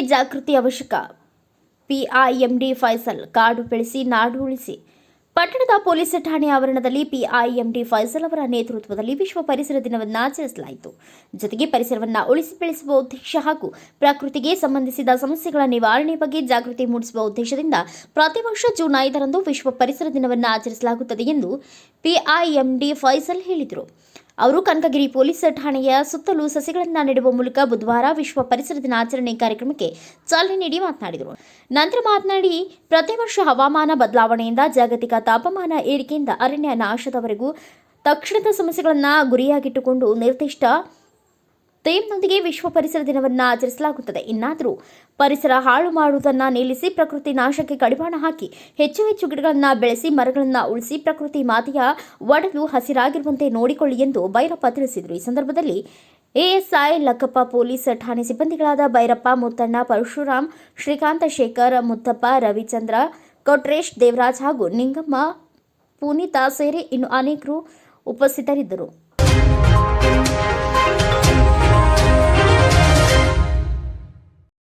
ಜಾಗೃತಿ ಅವಶ್ಯಕ. ಪಿಐಎಂಡಿ ಫೈಸಲ್ ಕಾಡು ಬೆಳೆಸಿ, ನಾಡು ಉಳಿಸಿ. ಪಟ್ಟಣದ ಪೊಲೀಸ್ ಠಾಣೆ ಆವರಣದಲ್ಲಿ ಪಿಐಎಂಡಿ ಫೈಸಲ್ ಅವರ ನೇತೃತ್ವದಲ್ಲಿ ವಿಶ್ವ ಪರಿಸರ ದಿನವನ್ನು ಆಚರಿಸಲಾಯಿತು. ಜೊತೆಗೆ ಪರಿಸರವನ್ನು ಉಳಿಸಿ ಬೆಳೆಸುವ ಉದ್ದೇಶ ಹಾಗೂ ಪ್ರಕೃತಿಗೆ ಸಂಬಂಧಿಸಿದ ಸಮಸ್ಯೆಗಳ ನಿವಾರಣೆ ಬಗ್ಗೆ ಜಾಗೃತಿ ಮೂಡಿಸುವ ಉದ್ದೇಶದಿಂದ ಪ್ರತಿ ವರ್ಷ ಜೂನ್ ಐದರಂದು ವಿಶ್ವ ಪರಿಸರ ದಿನವನ್ನು ಆಚರಿಸಲಾಗುತ್ತದೆ ಎಂದು ಪಿಐಎಂಡಿ ಫೈಸಲ್ ಹೇಳಿದರು. ಅವರು ಕನಕಗಿರಿ ಪೊಲೀಸ್ ಠಾಣೆಯ ಸುತ್ತಲೂ ಸಸಿಗಳನ್ನು ನೆಡುವ ಮೂಲಕ ಬುಧವಾರ ವಿಶ್ವ ಪರಿಸರ ದಿನಾಚರಣೆ ಕಾರ್ಯಕ್ರಮಕ್ಕೆ ಚಾಲನೆ ನೀಡಿ ಮಾತನಾಡಿದರು. ನಂತರ ಮಾತನಾಡಿ, ಪ್ರತಿ ವರ್ಷ ಹವಾಮಾನ ಬದಲಾವಣೆಯಿಂದ ಜಾಗತಿಕ ತಾಪಮಾನ ಏರಿಕೆಯಿಂದ ಅರಣ್ಯ ನಾಶದವರೆಗೂ ತಕ್ಷಣದ ಸಮಸ್ಯೆಗಳನ್ನು ಗುರಿಯಾಗಿಟ್ಟುಕೊಂಡು ನಿರ್ದಿಷ್ಟ ಥೀಮ್ನೊಂದಿಗೆ ವಿಶ್ವ ಪರಿಸರ ದಿನವನ್ನು ಆಚರಿಸಲಾಗುತ್ತದೆ. ಇನ್ನಾದರೂ ಪರಿಸರ ಹಾಳು ಮಾಡುವುದನ್ನು ನಿಲ್ಲಿಸಿ ಪ್ರಕೃತಿ ನಾಶಕ್ಕೆ ಕಡಿವಾಣ ಹಾಕಿ ಹೆಚ್ಚು ಹೆಚ್ಚು ಗಿಡಗಳನ್ನು ಬೆಳೆಸಿ ಮರಗಳನ್ನು ಉಳಿಸಿ ಪ್ರಕೃತಿ ಮಾತೆಯ ಒಡಲು ಹಸಿರಾಗಿರುವಂತೆ ನೋಡಿಕೊಳ್ಳಿ ಎಂದು ಭೈರಪ್ಪ ತಿಳಿಸಿದರು. ಈ ಸಂದರ್ಭದಲ್ಲಿ ಎಎಸ್ಐ ಲಕ್ಕಪ್ಪ ಪೊಲೀಸ್ ಠಾಣೆ ಸಿಬ್ಬಂದಿಗಳಾದ ಭೈರಪ್ಪ, ಮುತ್ತಣ್ಣ ಪರಶುರಾಮ್, ಶ್ರೀಕಾಂತ ಶೇಖರ್, ಮುತ್ತಪ್ಪ ರವಿಚಂದ್ರ, ಕೊಟ್ರೇಶ್ ದೇವರಾಜ್ ಹಾಗೂ ನಿಂಗಮ್ಮ, ಪುನೀತಾ ಸೇರಿ ಇನ್ನು ಅನೇಕರು ಉಪಸ್ಥಿತರಿದ್ದರು.